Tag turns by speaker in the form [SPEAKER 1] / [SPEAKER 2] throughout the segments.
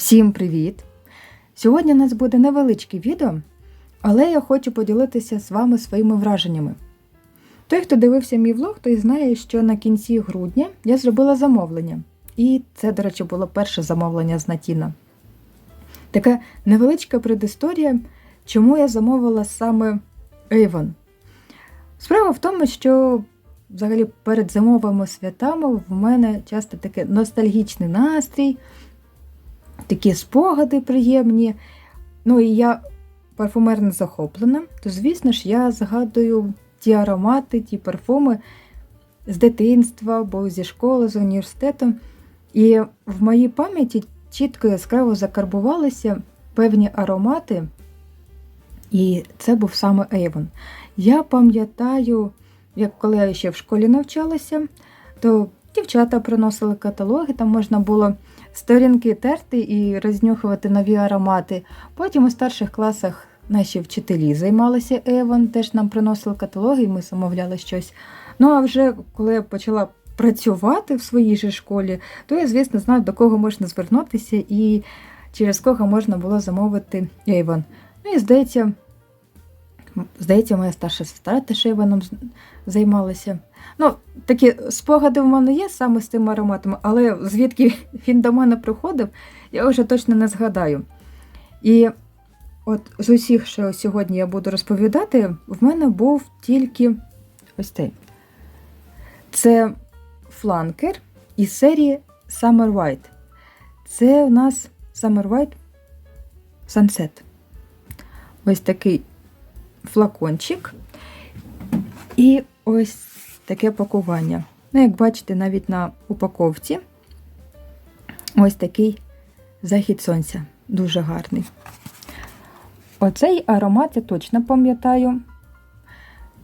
[SPEAKER 1] Всім привіт! Сьогодні у нас буде невеличке відео, але я хочу поділитися з вами своїми враженнями. Той, хто дивився мій влог, той знає, що на кінці грудня я зробила замовлення. І це, до речі, було перше замовлення з Натіна. Така невеличка предісторія, чому я замовила саме Avon. Справа в тому, що взагалі перед зимовими святами в мене часто такий ностальгічний настрій такі спогади приємні. Ну і я парфумерно захоплена, то, звісно ж, я згадую ті аромати, ті парфуми з дитинства, або зі школи, з університету. І в моїй пам'яті чітко яскраво закарбувалися певні аромати, і це був саме Avon. Я пам'ятаю, як коли я ще в школі навчалася, то дівчата приносили каталоги, там можна було сторінки терти і рознюхувати нові аромати. Потім у старших класах наші вчителі займалися Еван, теж нам приносили каталоги, і ми замовляли щось. Ну а вже коли я почала працювати в своїй же школі, то я, звісно, знаю, до кого можна звернутися і через кого можна було замовити Avon. Ну і здається, здається, моя старша сестра теж Avon займалася. Ну, такі спогади в мене є саме з тим ароматом, але звідки він до мене приходив, я вже точно не згадаю. І от з усіх, що сьогодні я буду розповідати, в мене був тільки ось цей. Це фланкер із серії Summer White. Це у нас Summer White Sunset. Ось такий флакончик. І ось таке пакування. Ну, як бачите, навіть на упаковці ось такий захід сонця. Дуже гарний. Оцей аромат я точно пам'ятаю.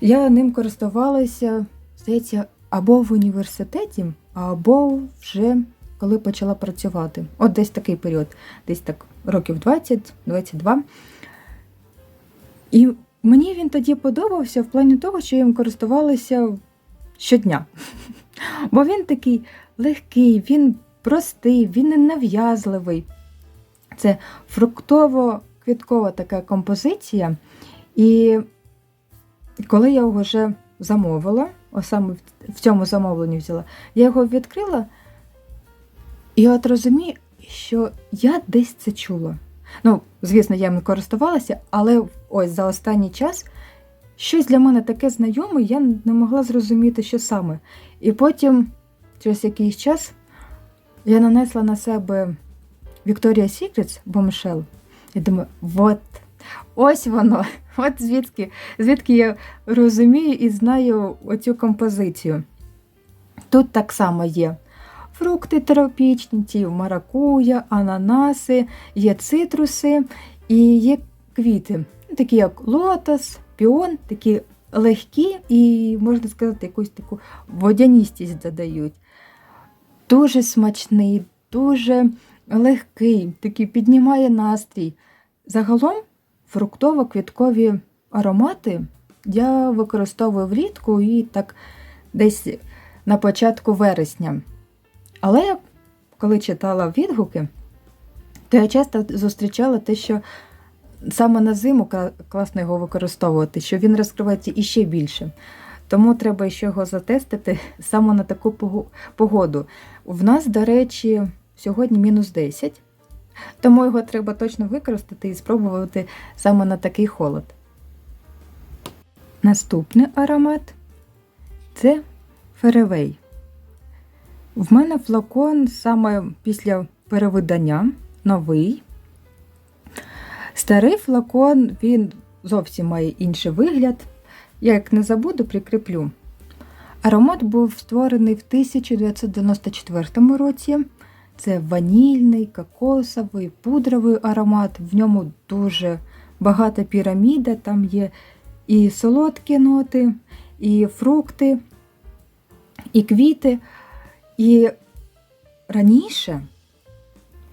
[SPEAKER 1] Я ним користувалася, здається, або в університеті, або вже коли почала працювати. От десь такий період, десь так років 20-22. І мені він тоді подобався в плані того, що їм користувалася щодня. Бо він такий легкий, він простий, він не нав'язливий. Це фруктово-квіткова така композиція. І коли я його вже замовила, о саме в цьому замовленні взяла, я його відкрила і от розумію, що я десь це чула. Ну, звісно, я їм користувалася, але ось за останній час щось для мене таке знайоме, я не могла зрозуміти, що саме. І потім, через якийсь час, я нанесла на себе Victoria's Secrets Bombshell. І думаю, от, ось воно, от звідки, звідки я розумію і знаю оцю композицію. Тут так само є. Фрукти тропічні, ті маракуя, ананаси, є цитруси і є квіти, такі як лотос, піон, такі легкі і, можна сказати, якусь таку водяністість додають. Дуже смачний, дуже легкий, такий піднімає настрій. Загалом фруктово-квіткові аромати я використовую влітку і так десь на початку вересня. Але коли читала відгуки, то я часто зустрічала те, що саме на зиму класно його використовувати, що він розкривається іще більше. Тому треба ще його затестити саме на таку погоду. В нас, до речі, сьогодні мінус 10, тому його треба точно використати і спробувати саме на такий холод. Наступний аромат це феревей. В мене флакон саме після перевидання новий. Старий флакон, він зовсім має інший вигляд. Я як не забуду, прикріплю. Аромат був створений в 1994 році. Це ванільний, кокосовий, пудровий аромат. В ньому дуже багата піраміда, там є і солодкі ноти, і фрукти, і квіти. І раніше,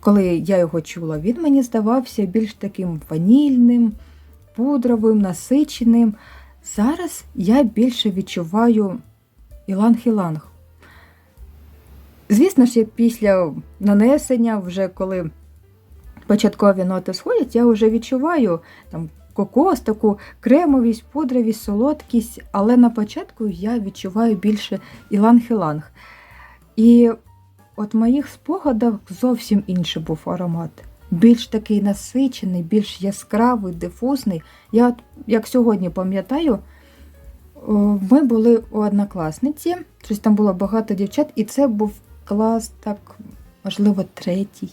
[SPEAKER 1] коли я його чула, він мені здавався більш таким ванільним, пудровим, насиченим. Зараз я більше відчуваю іланг-іланг. Звісно ж, після нанесення, вже коли початкові ноти сходять, я вже відчуваю там кокос, таку кремовість, пудровість, солодкість, але на початку я відчуваю більше іланг-іланг. І от моїх спогадах зовсім інший був аромат. Більш такий насичений, більш яскравий, дифузний. Я, як сьогодні пам'ятаю, ми були у однокласниці, щось там було багато дівчат, і це був клас, так, можливо, третій.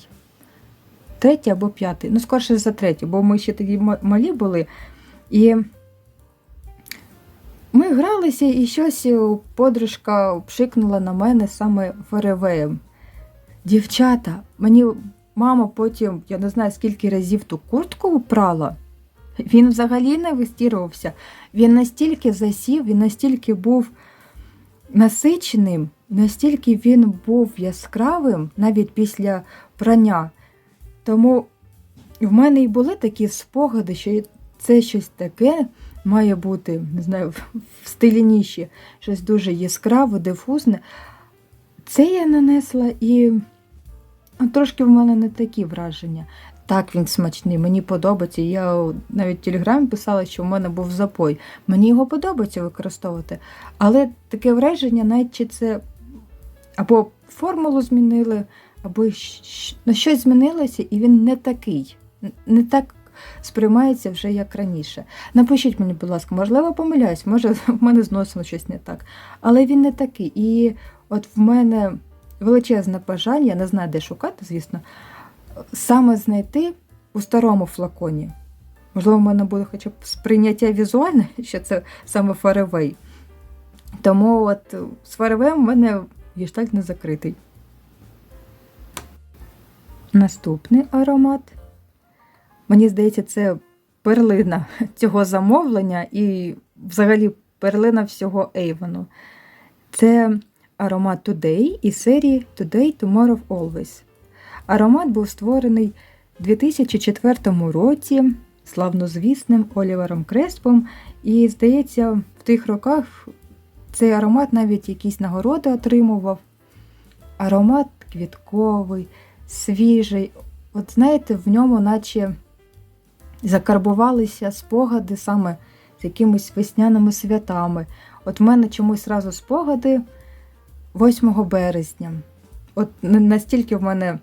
[SPEAKER 1] Третій або п'ятий. Ну, скорше за третій, бо ми ще тоді малі були. І ми гралися, і щось е, подружка пшикнула на мене саме феревеєм. Дівчата, мені мама потім, я не знаю скільки разів ту куртку прала. Він взагалі не вистірувався. Він настільки засів, він настільки був насиченим, настільки він був яскравим навіть після прання. Тому в мене і були такі спогади, що це щось таке має бути, не знаю, в- стилі ніші, щось дуже яскраве, дифузне. Це я нанесла і трошки в мене не такі враження. Так, він смачний, мені подобається. Я навіть в телеграмі писала, що в мене був запой. Мені його подобається використовувати. Але таке враження, наче це або формулу змінили, або ну, щось змінилося, і він не такий, не так сприймається вже як раніше. Напишіть мені, будь ласка, можливо, помиляюсь, може, в мене з носом щось не так. Але він не такий. І от в мене величезне бажання, я не знаю, де шукати, звісно, саме знайти у старому флаконі. Можливо, в мене буде хоча б сприйняття візуальне, що це саме фаревей. Тому от з фаревеєм в мене гештальт не закритий. Наступний аромат. Мені здається, це перлина цього замовлення і взагалі перлина всього Avon. Це аромат Today із серії Today Tomorrow Always. Аромат був створений у 2004 році славнозвісним Олівером Креспом. І, здається, в тих роках цей аромат навіть якісь нагороди отримував. Аромат квітковий, свіжий. От знаєте, в ньому наче закарбувалися спогади саме з якимись весняними святами. От в мене чомусь зразу спогади 8 березня. От на- настільки в мене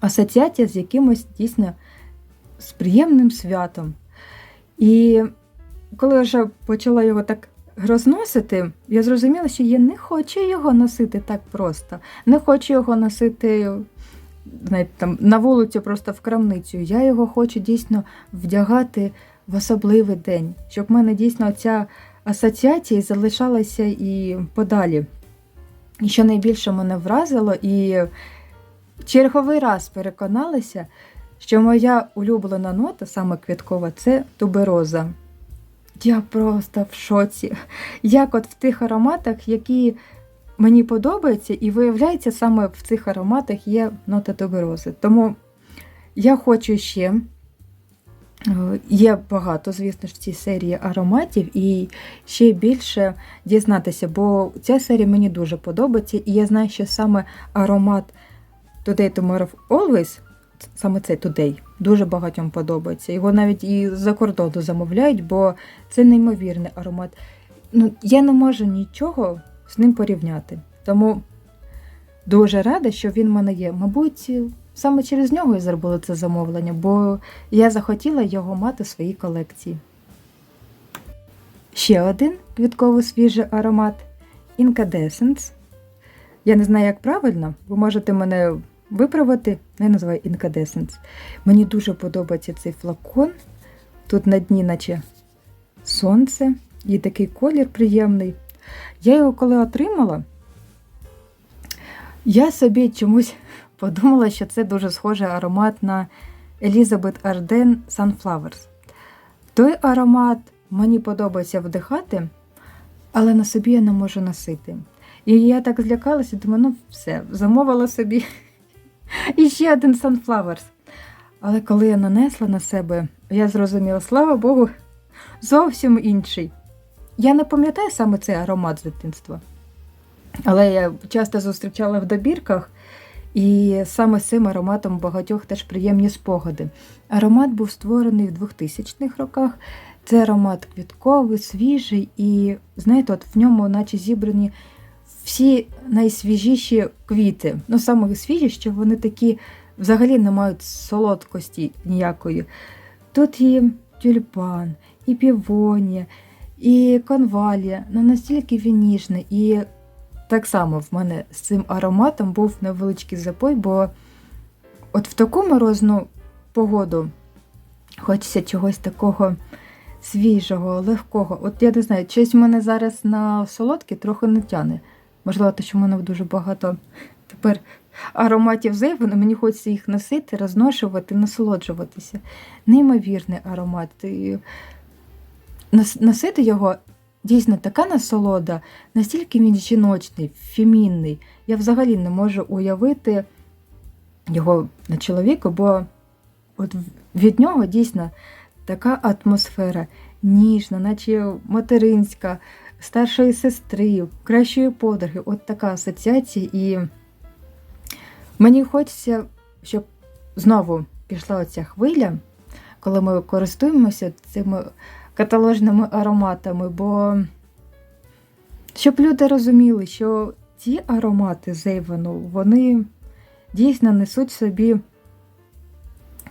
[SPEAKER 1] асоціація з якимось дійсно з приємним святом. І коли я вже почала його так розносити, я зрозуміла, що я не хочу його носити так просто. Не хочу його носити знаєте, там, на вулицю, просто в крамницю. Я його хочу дійсно вдягати в особливий день, щоб в мене дійсно ця асоціація залишалася і подалі. І що найбільше мене вразило, і черговий раз переконалася, що моя улюблена нота, саме квіткова, це тубероза. Я просто в шоці. Як от в тих ароматах, які мені подобаються, і виявляється, саме в цих ароматах є нота туберози. Тому я хочу ще. Е, Є багато, звісно ж, в цій серії ароматів, і ще більше дізнатися, бо ця серія мені дуже подобається, і я знаю, що саме аромат Today Tomorrow Always, саме цей Today, дуже багатьом подобається. Його навіть і за кордону замовляють, бо це неймовірний аромат. Ну, я не можу нічого з ним порівняти. Тому дуже рада, що він в мене є. Мабуть, саме через нього і зробила це замовлення, бо я захотіла його мати в своїй колекції. Ще один квітковий свіжий аромат Incandescence. Я не знаю, як правильно, ви можете мене виправити. Я називаю Incandescence. Мені дуже подобається цей флакон. Тут на дні, наче сонце, і такий колір приємний. Я його коли отримала, я собі чомусь подумала, що це дуже схожий аромат на Elizabeth Arden Sunflowers. Той аромат мені подобається вдихати, але на собі я не можу носити. І я так злякалася, думаю, ну все, замовила собі і ще один Sunflowers. Але коли я нанесла на себе, я зрозуміла, слава Богу, зовсім інший. Я не пам'ятаю саме цей аромат з дитинства. Але я часто зустрічала в добірках, І саме цим ароматом багатьох теж приємні спогади. Аромат був створений в 2000-х роках. Це аромат квітковий, свіжий, і знаєте, от в ньому, наче зібрані всі найсвіжіші квіти. Ну, саме свіжі, що вони такі взагалі не мають солодкості ніякої. Тут і тюльпан, і півонія, і конвалія, ну настільки він ніжний. І так само в мене з цим ароматом був невеличкий запой, бо от в таку морозну погоду хочеться чогось такого свіжого, легкого. От я не знаю, щось в мене зараз на солодкі трохи не тяне. Можливо, те, що в мене дуже багато тепер ароматів зейвону, мені хочеться їх носити, розношувати, насолоджуватися. Неймовірний аромат. І носити його дійсно така насолода, настільки він жіночний, фемінний. Я взагалі не можу уявити його на чоловіка, бо от від нього дійсно така атмосфера ніжна, наче материнська, старшої сестри, кращої подруги. От така асоціація. І мені хочеться, щоб знову пішла оця хвиля, коли ми користуємося цими каталожними ароматами, бо щоб люди розуміли, що ці аромати Зейвену, вони дійсно несуть собі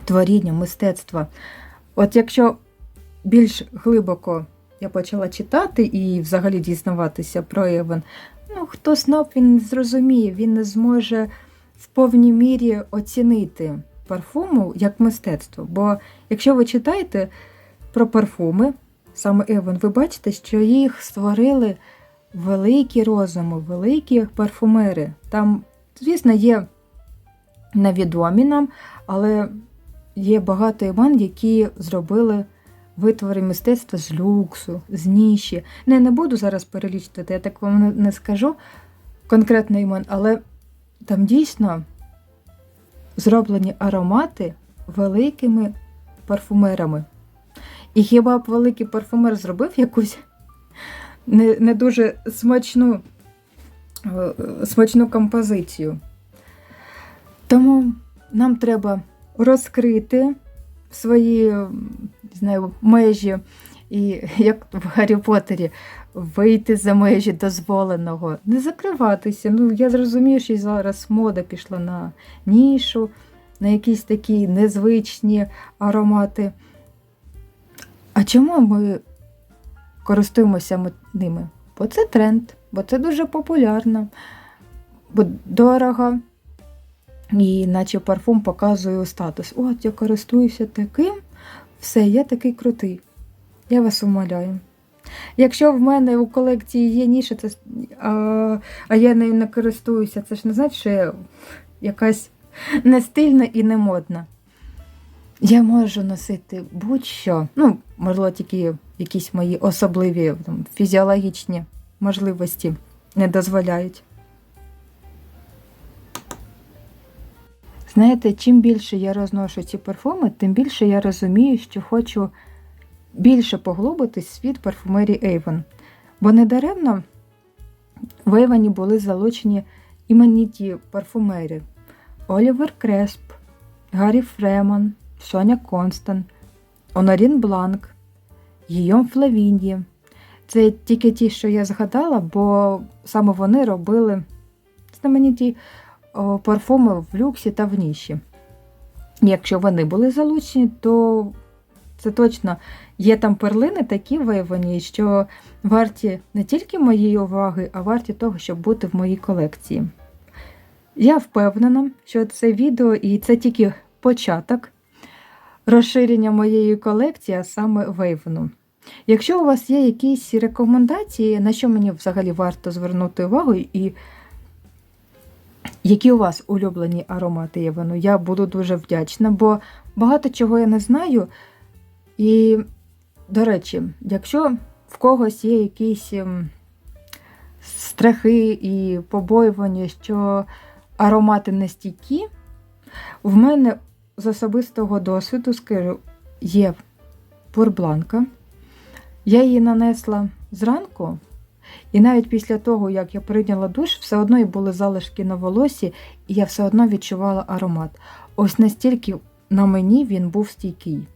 [SPEAKER 1] творіння, мистецтва. От якщо більш глибоко я почала читати і взагалі дізнаватися про Еван, ну хто сноб він не зрозуміє, він не зможе в повній мірі оцінити парфуму як мистецтво. Бо якщо ви читаєте про парфуми, саме Еван, ви бачите, що їх створили великі розуми, великі парфумери. Там, звісно, є невідомі нам, але є багато імен, які зробили витвори мистецтва з люксу, з ніші. Не, не буду зараз перелічувати, я так вам не- скажу конкретно імен, але там дійсно зроблені аромати великими парфумерами. І хіба б великий парфумер зробив якусь не, не дуже смачну, е, смачну композицію? Тому нам треба розкрити свої знаю, межі, і як в Гаррі Поттері, вийти за межі дозволеного, не закриватися. Ну, я зрозумію, що зараз мода пішла на нішу, на якісь такі незвичні аромати. А чому ми користуємося ми- ними? Бо це тренд, бо це дуже популярно, бо дорого. І наче парфум показує статус. От я користуюся таким, все, я такий крутий. Я вас умоляю. Якщо в мене у колекції є ніша, це, а, а я нею не користуюся, це ж не значить, що я якась не стильна і не модна. Я можу носити будь-що. Ну, можливо, тільки якісь мої особливі там, фізіологічні можливості не дозволяють. Знаєте, чим більше я розношу ці парфуми, тим більше я розумію, що хочу більше поглубитись світ парфумерії Avon. Бо недаремно в Avon були залучені імениті парфумери Олівер Кресп, Гаррі Фремон, Соня Констан, Онорін Бланк, Гійом Флавіньї. Це тільки ті, що я згадала, бо саме вони робили знамениті парфуми в люксі та в ніші. Якщо вони були залучені, то це точно є там перлини такі виявлені, що варті не тільки моєї уваги, а варті того, щоб бути в моїй колекції. Я впевнена, що це відео і це тільки початок розширення моєї колекції, а саме вейвену. Якщо у вас є якісь рекомендації, на що мені взагалі варто звернути увагу, і які у вас улюблені аромати Євену, я буду дуже вдячна, бо багато чого я не знаю. І, до речі, якщо в когось є якісь ем, страхи і побоювання, що аромати не стійкі, в мене з особистого досвіду скажу, є пурбланка. Я її нанесла зранку, І навіть після того, як я прийняла душ, все одно і були залишки на волосі, і я все одно відчувала аромат. Ось настільки на мені він був стійкий.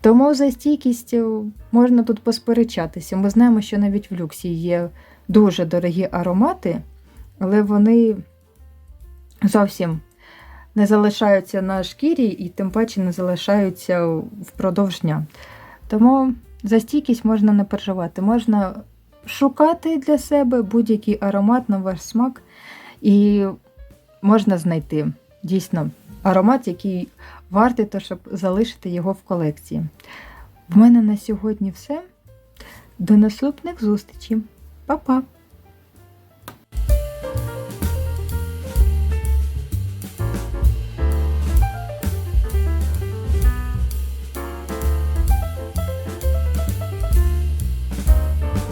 [SPEAKER 1] Тому за стійкістю можна тут посперечатися. Ми знаємо, що навіть в люксі є дуже дорогі аромати, але вони зовсім не залишаються на шкірі і тим паче не залишаються впродовж дня. Тому за стійкість можна не переживати. Можна шукати для себе будь-який аромат на ваш смак, і можна знайти дійсно аромат, який вартий, то, щоб залишити його в колекції. В мене на сьогодні все. До наступних зустрічей. Па-па!